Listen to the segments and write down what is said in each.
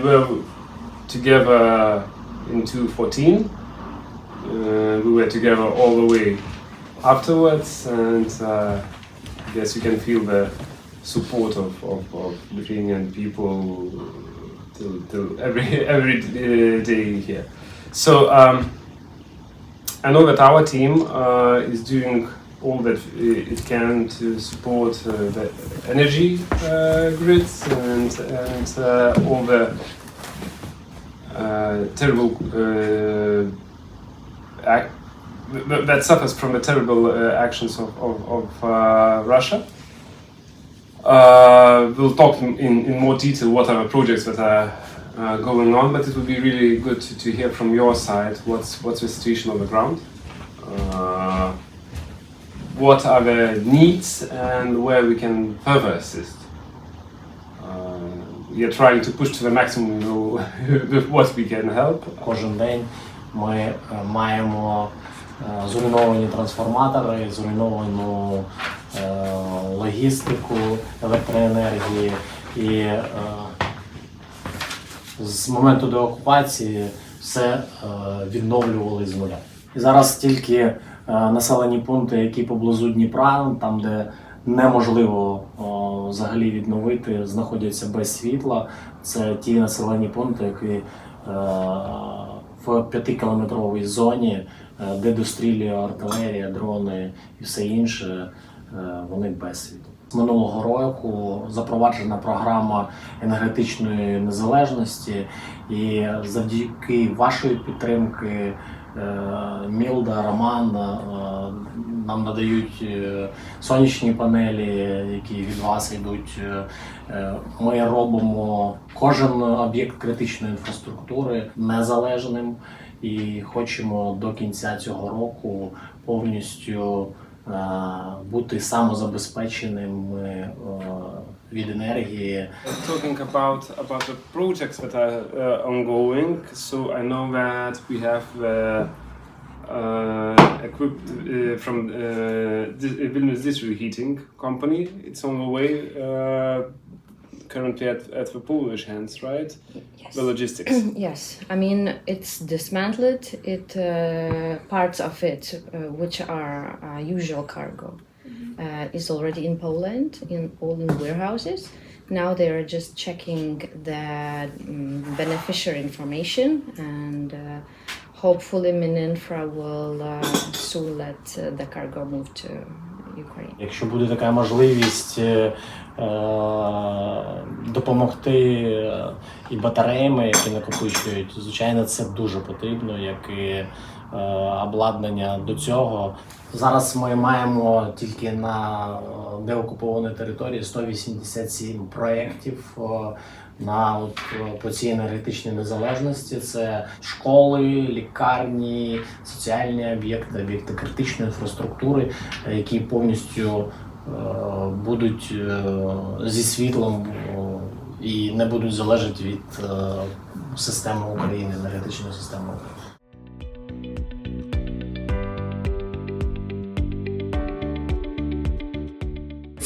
We were together in 2014. Uh, we were together all the way afterwards, and uh, guess you can feel the support of, of, of Lithuanian people till, till every every uh, here. So um, I know that our team uh, is doing all that it can to support uh, the energy uh, grids and and uh, all the terrible act that suffers from the terrible actions of, of, of Russia. Uh, we'll talk in, in, in more detail what are the projects that are uh, going on, but it would be really good to, to hear from your side what's what's the situation on the ground. Uh, what are the needs and where we can further assist. Uh, we trying to push to the maximum with what we can help. Кожен день ми е, маємо е, зруйновані трансформатори, зруйновану е, логістику електроенергії і з моменту деокупації все відновлювали з нуля. І зараз тільки населені пункти, які поблизу Дніпра, там де неможливо о, взагалі відновити, знаходяться без світла. Це ті населені пункти, які е, в п'ятикілометровій зоні, е, де дострілює артилерія, дрони і все інше, е, вони без світла. Минулого року запроваджена програма енергетичної незалежності, і завдяки вашої підтримки е, Мілда, Роман е, нам надають е, сонячні панелі, які від вас йдуть. Е, е, Ми робимо кожен об'єкт критичної інфраструктури незалежним і хочемо до кінця цього року повністю е, бути самозабезпеченими е, від енергії. Talking about about the projects that are uh, ongoing, so I know that we have uh, uh, equipped uh, from uh, uh, Vilnius District Heating Company. It's on the way uh, currently at, at the Polish hands, right? Yes. The logistics. yes, I mean it's dismantled. It uh, parts of it, uh, which are uh, usual cargo, uh, is already in Poland in all in warehouses. Now they are just checking the um, beneficiary information, and uh, hopefully Mininfra will uh, soon let uh, the cargo move to Ukraine. Якщо буде така можливість е, е, допомогти е, і батареями, які накопичують, звичайно, це дуже потрібно, як і обладнання до цього. Зараз ми маємо тільки на е, деокупованій території 187 проєктів. е, На от е, по цій енергетичній незалежності це школи, лікарні, соціальні об'єкти, об'єкти критичної інфраструктури, е, які повністю е, будуть е, зі світлом е, і не будуть залежати від е, системи України, енергетичної системи України.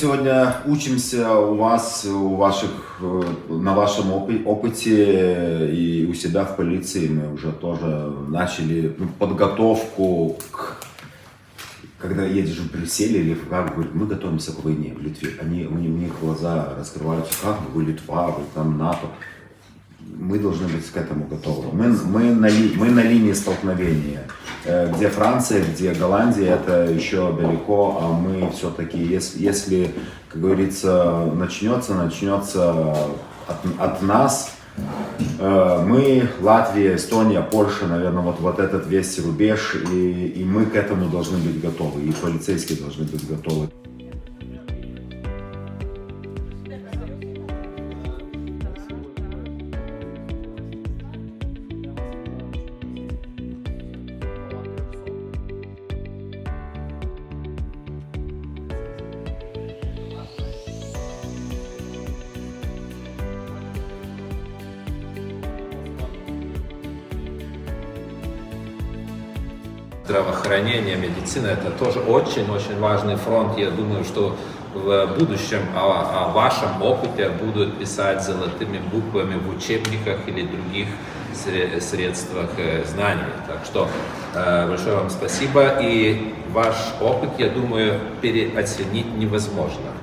Сегодня учимся у вас, у ваших, э, на вашем опы- опыте и у себя в полиции мы уже тоже начали ну, подготовку к когда едешь в Брюсселе или в Гаагу, говорят, мы готовимся к войне в Литве. Они, у них, у них глаза раскрываются, как вы Литва, вы там НАТО. Мы должны быть к этому готовы. Мы, мы, на, мы на линии столкновения. Э, Где Франция, где Голландия, это еще далеко, а мы все-таки, если, если, как говорится, начнется, начнется от, от нас. Э, Мы, Латвия, Эстония, Польша, наверное, вот, вот этот весь рубеж, и, и мы к этому должны быть готовы, и полицейские должны быть готовы. Здравоохранение, медицина – это тоже очень-очень важный фронт. Я думаю, что в будущем о, о вашем опыте будут писать золотыми буквами в учебниках или других сре- средствах э, знаний. Так что э, большое вам спасибо. И ваш опыт, я думаю, переоценить невозможно.